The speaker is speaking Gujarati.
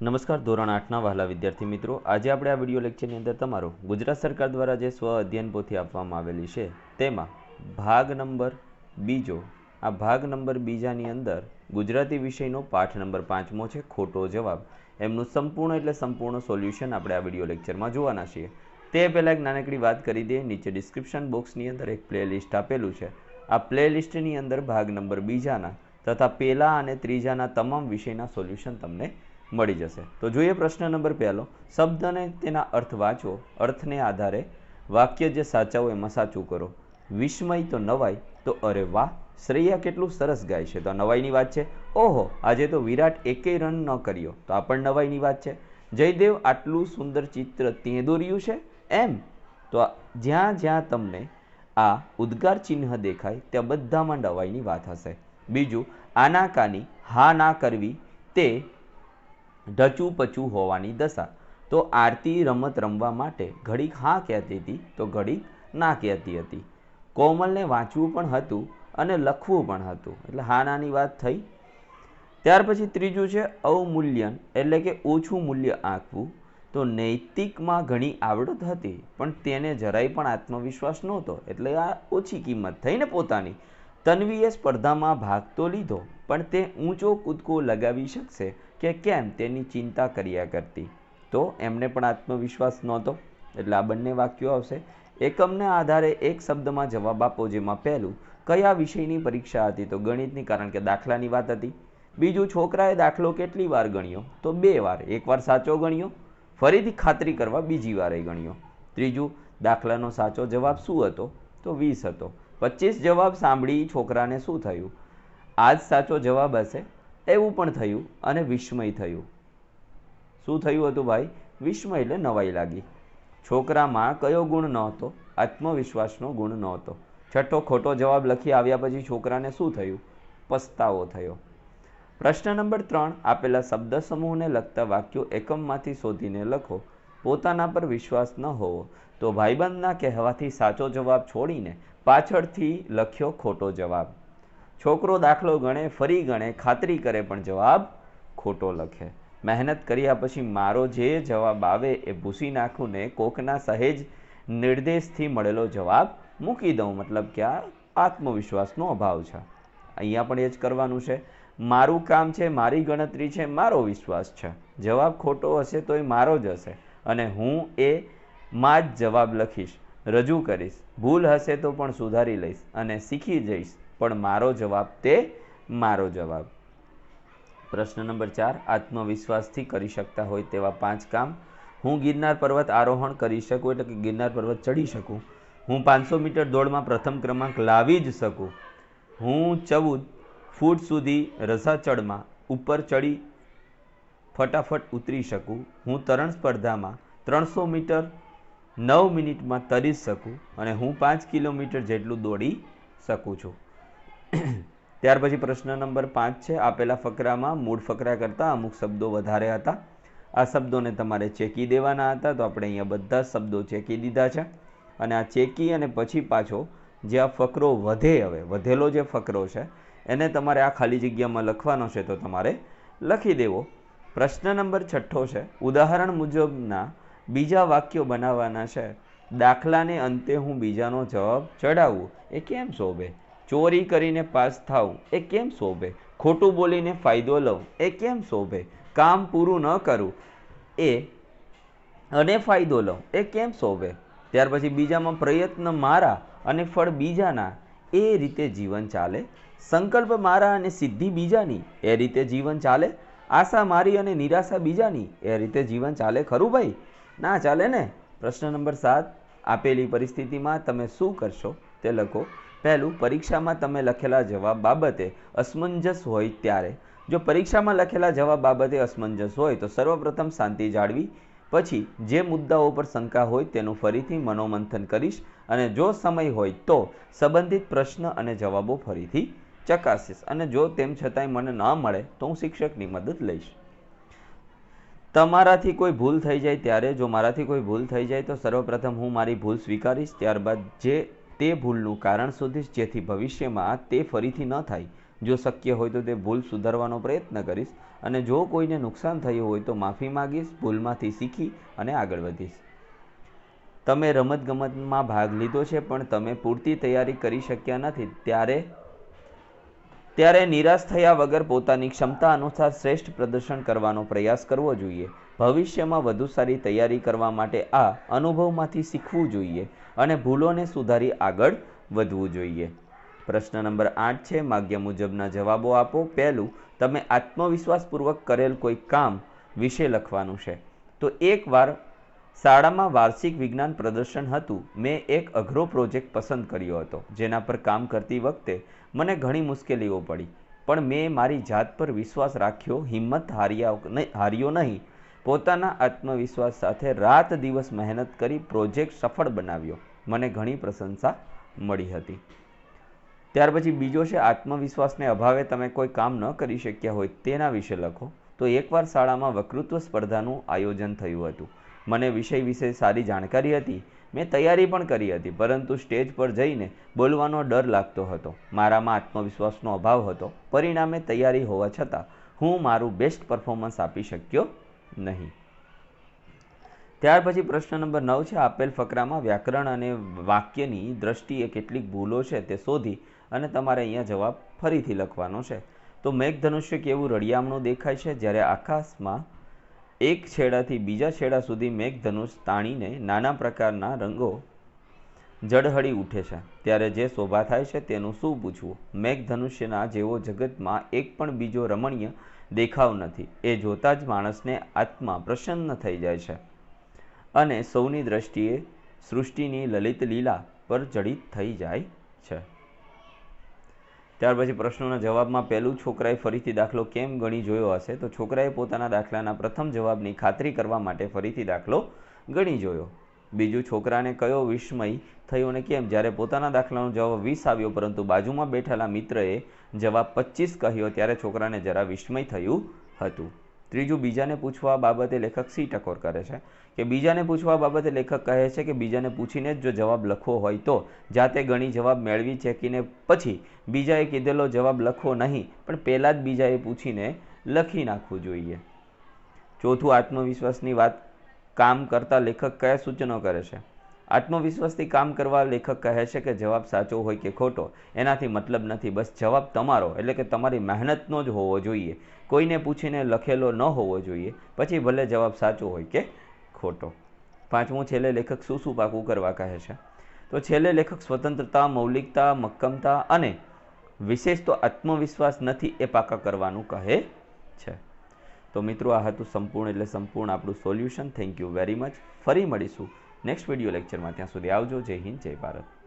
નમસ્કાર, ધોરણ આઠના વહાલા વિદ્યાર્થી મિત્રો. આજે આપણે આ વીડિયો લેક્ચરની અંદર તમારું ગુજરાત સરકાર દ્વારા જે સ્વ અધ્યયન પોથી આપવામાં આવેલી છે, તેમાં ભાગ નંબર બીજો, આ ભાગ નંબર બીજાની અંદર ગુજરાતી વિષયનો પાઠ નંબર પાંચમો છે, ખોટો જવાબ. એમનું સંપૂર્ણ એટલે સંપૂર્ણ સોલ્યુશન આપણે આ વીડિયો લેક્ચરમાં જોવાના છીએ. તે પહેલાં એક નાનકડી વાત કરી દઈએ, નીચે ડિસ્ક્રિપ્શન બોક્સની અંદર એક પ્લેલિસ્ટ આપેલું છે. આ પ્લેલિસ્ટની અંદર ભાગ નંબર બીજાના તથા પહેલાં અને ત્રીજાના તમામ વિષયના સોલ્યુશન તમને મળી જશે. તો જોઈએ પ્રશ્ન નંબર પહેલો. શબ્દને તેના અર્થ વાંચો. અર્થને આધારે વાક્ય જે સાચા હોય એમાં સાચું કરો. વિસ્મય તો નવાઈ, તો અરે વાહ! શ્રેયા કેટલું સરસ ગાય છે. તો આ નવાઈની વાત છે. ઓહો! આજે તો વિરાટ એકેય રન ન કર્યો. તો આ પણ નવાઈની વાત છે. જયદેવ, આટલું સુંદર ચિત્ર તે દોર્યું છે? એમ? તો જ્યાં જ્યાં તમને આ ઉદ્ગાર ચિહ્ન દેખાય, ત્યાં બધામાં નવાઈની વાત હશે. બીજું આનાકાની હા ના કરવી તે ઢચું પચું હોવાની દશા. તો આરતી રમત રમવા માટે ઘડીક હા કહેતી હતી તો ઘડીક ના કહેતી હતી. કોમલને વાંચવું પણ હતું અને લખવું પણ હતું. એટલે હા નાની વાત થઈ. ત્યાર પછી ત્રીજું છે અવમૂલ્યન, એટલે કે ઓછું મૂલ્ય આંકવું. તો નૈતિકમાં ઘણી આવડત હતી, પણ તેને જરાય પણ આત્મવિશ્વાસ નહોતો. એટલે આ ઓછી કિંમત થઈને પોતાની. તન્વીએ સ્પર્ધામાં ભાગ તો લીધો, પણ તે ઊંચો કૂદકો લગાવી શકશે કે કેમ તેની ચિંતા કર્યા કરતી? તો એમને પણ આત્મવિશ્વાસ નહોતો. એટલે આ બંને વાક્યો આવશે. એકમને આધારે એક શબ્દમાં જવાબ આપો જેમાં પહેલું, કયા વિષયની પરીક્ષા હતી? તો ગણિતની, કારણ કે દાખલાની વાત હતી. બીજું, છોકરાએ દાખલો કેટલી વાર ગણ્યો? તો બે વાર. એકવાર સાચો ગણ્યો, ફરીથી ખાતરી કરવા બીજી વારે ગણ્યો. ત્રીજું, દાખલાનો સાચો જવાબ શું હતો? તો વીસ હતો. પચીસ જવાબ સાંભળી છોકરાને શું થયું? આજ સાચો જવાબ હશે? એવું પણ થયું અને વિસ્મય થયું. શું થયું હતું ભાઈ? વિસ્મય એટલે નવાઈ લાગી. છોકરામાં કયો ગુણ નહોતો? આત્મવિશ્વાસનો ગુણ નહોતો. છઠ્ઠો ખોટો જવાબ લખી આવ્યા પછી છોકરાને શું થયું? પસ્તાવો થયો. પ્રશ્ન નંબર ત્રણ, આપેલા શબ્દ સમૂહને લગતા વાક્યો એકમમાંથી શોધીને લખો. પોતાના પર વિશ્વાસ ન હોવો તો ભાઈબંધના કહેવાથી સાચો જવાબ છોડીને પાછળથી લખ્યો ખોટો જવાબ. છોકરો દાખલો ગણે, ફરી ગણે, ખાતરી કરે પણ જવાબ ખોટો લખે. મહેનત કર્યા પછી મારો જે જવાબ આવે એ ભૂસી નાખું ને કોકના સહેજ નિર્દેશથી મળેલો જવાબ મૂકી દઉં. મતલબ કે આ આત્મવિશ્વાસનો અભાવ છે. અહીંયા પણ એ જ કરવાનું છે. મારું કામ છે, મારી ગણતરી છે, મારો વિશ્વાસ છે. જવાબ ખોટો હશે તો એ મારો જ હશે. અને હું એ માં જ જવાબ લખીશ, રજૂ કરીશ. ભૂલ હશે તો પણ સુધારી લઈશ અને શીખી જઈશ. પણ મારો જવાબ તે મારો જવાબ. પ્રશ્ન નંબર ચાર, આત્મવિશ્વાસથી કરી શકતા હોય તેવા પાંચ કામ. હું ગિરનાર પર્વત આરોહણ કરી શકું એટલે કે ગિરનાર પર્વત ચડી શકું. હું પાંચસો મીટર દોડમાં પ્રથમ ક્રમાંક લાવી જ શકું. હું ચૌદ ફૂટ સુધી રસાચળમાં ઉપર ચડી ફટાફટ ઉતરી શકું. હું તરણ સ્પર્ધામાં ત્રણસો મીટર નવ મિનિટમાં તરી શકું અને હું પાંચ કિલોમીટર જેટલું દોડી શકું છું. ત્યાર પછી પ્રશ્ન નંબર પાંચ છે. આપેલા ફકરામાં મૂળ ફકરા કરતાં અમુક શબ્દો વધારે હતા. આ શબ્દોને તમારે ચેકી દેવાના હતા. તો આપણે અહીંયા બધા શબ્દો ચેકી દીધા છે. અને આ ચેકી અને પછી પાછો જે આ ફકરો વધે હવે, વધેલો જે ફકરો છે, એને તમારે આ ખાલી જગ્યામાં લખવાનો છે તો તમારે લખી દેવો. પ્રશ્ન નંબર છઠ્ઠો છે. ઉદાહરણ મુજબના બીજા વાક્યો બનાવવાના છે. દાખલાને અંતે હું બીજાનો જવાબ ચડાવું. એ કેમ શોભે? ચોરી કરીને પાસ થાવ એ કેમ શોભે? ખોટું બોલીને ફાયદો લઉં, એ કેમ શોભે? કામ પૂરું ન કરું, એ અને ફાયદો લઉં, એ કેમ શોભે? ત્યાર પછી બીજામાં પ્રયત્ન મારા અને ફળ બીજાના, એ રીતે જીવન ચાલે? સંકલ્પ મારા અને સિદ્ધિ બીજાની, એ રીતે જીવન ચાલે? આશા મારી અને નિરાશા બીજાની, એ રીતે જીવન ચાલે ખરું ભાઈ? ના ચાલે ને? પ્રશ્ન નંબર સાત, આપેલી પરિસ્થિતિમાં તમે શું કરશો તે લખો. પહેલું, પરીક્ષામાં તમે લખેલા જવાબ બાબતે અસમંજસ હોય ત્યારે. જો પરીક્ષામાં લખેલા જવાબ બાબતે અસમંજસ હોય, તો સર્વપ્રથમ શાંતિ જાળવી. પછી, જે મુદ્દાઓ પર શંકા હોય તેનું ફરીથી મનોમંથન કરીશ અને જો સમય હોય, તો સંબંધિત પ્રશ્ન અને જવાબો ફરીથી ચકાસીશ. અને જો તેમ છતાંય મને ન મળે, તો હું શિક્ષકની મદદ લઈશ. તમારાથી કોઈ ભૂલ થઈ જાય ત્યારે, જો મારાથી કોઈ ભૂલ થઈ જાય, તો સર્વપ્રથમ હું મારી ભૂલ સ્વીકારીશ. ત્યારબાદ જે તે ભૂલનું કારણ શોધીશ, જેથી ભવિષ્યમાં તે ફરીથી ન થાય. જો શક્ય હોય તો તે ભૂલ સુધારવાનો પ્રયત્ન કરીશ અને જો કોઈને નુકસાન થયું હોય તો માફી માગીશ, ભૂલમાંથી શીખી અને આગળ વધીશ. તમે રમતગમતમાં ભાગ લીધો છે, પણ તમે પૂરતી તૈયારી કરી શક્યા નથી. ત્યારે ત્યારે નિરાશ થયા વગર પોતાની ક્ષમતા અનુસાર શ્રેષ્ઠ પ્રદર્શન કરવાનો પ્રયાસ કરવો જોઈએ. ભવિષ્યમાં વધુ સારી તૈયારી કરવા માટે આ અનુભવમાંથી શીખવું જોઈએ અને ભૂલોને સુધારી આગળ વધવું જોઈએ. પ્રશ્ન નંબર આઠ છે, માગ્ય મુજબના જવાબો આપો. પહેલું, તમે આત્મવિશ્વાસપૂર્વક કરેલ કોઈ કામ વિશે લખવાનું છે. તો એકવાર શાળામાં વાર્ષિક વિજ્ઞાન પ્રદર્શન હતું, મેં એક અઘરો પ્રોજેક્ટ પસંદ કર્યો હતો, જેના પર કામ કરતી વખતે મને ઘણી મુશ્કેલીઓ પડી. પણ મેં મારી જાત પર વિશ્વાસ રાખ્યો, હિંમત હાર્યા હાર્યો નહીં. પોતાના આત્મવિશ્વાસ સાથે રાત દિવસ મહેનત કરી પ્રોજેક્ટ સફળ બનાવ્યો. મને ઘણી પ્રશંસા મળી હતી. ત્યાર પછી બીજો છે, આત્મવિશ્વાસને અભાવે તમે કોઈ કામ ન કરી શક્યા હોય તેના વિશે લખો. તો એકવાર શાળામાં વક્તૃત્વ સ્પર્ધાનું આયોજન થયું હતું. મને વિષય વિશે સારી જાણકારી હતી. મેં તૈયારી પણ કરી હતી, પરંતુ સ્ટેજ પર જઈને બોલવાનો ડર લાગતો હતો. મારામાં આત્મવિશ્વાસનો અભાવ હતો. પરિણામે તૈયારી હોવા છતાં હું મારું બેસ્ટ પરફોર્મન્સ આપી શક્યો નહીં. ત્યાર પછી પ્રશ્ન નંબર નવ છે, આપેલ ફકરામાં વ્યાકરણ અને વાક્યની દ્રષ્ટિએ કેટલીક ભૂલો છે તે શોધી અને તમારે અહીંયા જવાબ ફરીથી લખવાનો છે. તો મેઘધનુષ્ય કેવું રળિયામણું દેખાય છે? જ્યારે આકાશમાં એક છેડાથી બીજા છેડા સુધી મેઘધનુષ તાણીને નાના પ્રકારના રંગો જળહળી ઉઠે છે. ત્યારે જે શોભા થાય છે તેનું શું પૂછવું? મેઘધનુષ્યના જેવો જગતમાં એક પણ બીજો રમણીય દેખાવ નથી. એ જોતાં જ માણસને આત્મા પ્રસન્ન થઈ જાય છે. અને સૌની દ્રષ્ટિએ સૃષ્ટિની લલિત લીલા પર જડિત થઈ જાય છે. ત્યાર પછી પ્રશ્નોના જવાબમાં પહેલું છોકરાએ ફરીથી દાખલો કેમ ગણી જોયો હશે? તો છોકરાએ પોતાના દાખલાના પ્રથમ જવાબની ખાતરી કરવા માટે ફરીથી દાખલો ગણી જોયો. બીજું છોકરાને કયો વિસ્મય થયો ને કેમ? જ્યારે પોતાના દાખલાનો જવાબ વીસ આવ્યો, પરંતુ બાજુમાં બેઠેલા મિત્રએ જવાબ પચીસ કહ્યો, ત્યારે છોકરાને જરા વિસ્મય થયું હતું. ત્રીજું, બીજાને પૂછવા બાબતે લેખક સી ટકોર કરે છે? કે બીજાને પૂછવા બાબતે લેખક કહે છે કે બીજાને પૂછીને જ જો જવાબ લખવો હોય તો? જાતે ગણી જવાબ મેળવી ચેકીને પછી બીજાએ કીધેલો જવાબ લખવો નહીં, પણ પહેલાં જ બીજાએ પૂછીને લખી નાખવું જોઈએ. ચોથું, આત્મવિશ્વાસની વાત કામ કરતા લેખક કયા સૂચનો કરે છે? આત્મવિશ્વાસથી કામ કરવા લેખક કહે છે કે જવાબ સાચો હોય કે ખોટો? એનાથી મતલબ નથી, બસ જવાબ તમારો, એટલે કે તમારી મહેનતનો જ હોવો જોઈએ. કોઈને પૂછીને લખેલો ન હોવો જોઈએ, પછી ભલે જવાબ સાચો હોય કે ખોટો. પાંચમું, છેલ્લે લેખક શું શું પાકું કરવા કહે છે? તો છેલ્લે લેખક સ્વતંત્રતા, મૌલિકતા, મક્કમતા અને વિશેષ તો આત્મવિશ્વાસ નથી એ પાકા કરવાનું કહે છે. તો મિત્રો, આ હતું સંપૂર્ણ એટલે સંપૂર્ણ આપણું solution. Thank you very much ફરી મળીશું નેક્સ્ટ વીડિયો લેક્ચરમાં ત્યાં સુધી આવજો. જય હિન્દ, જય ભારત.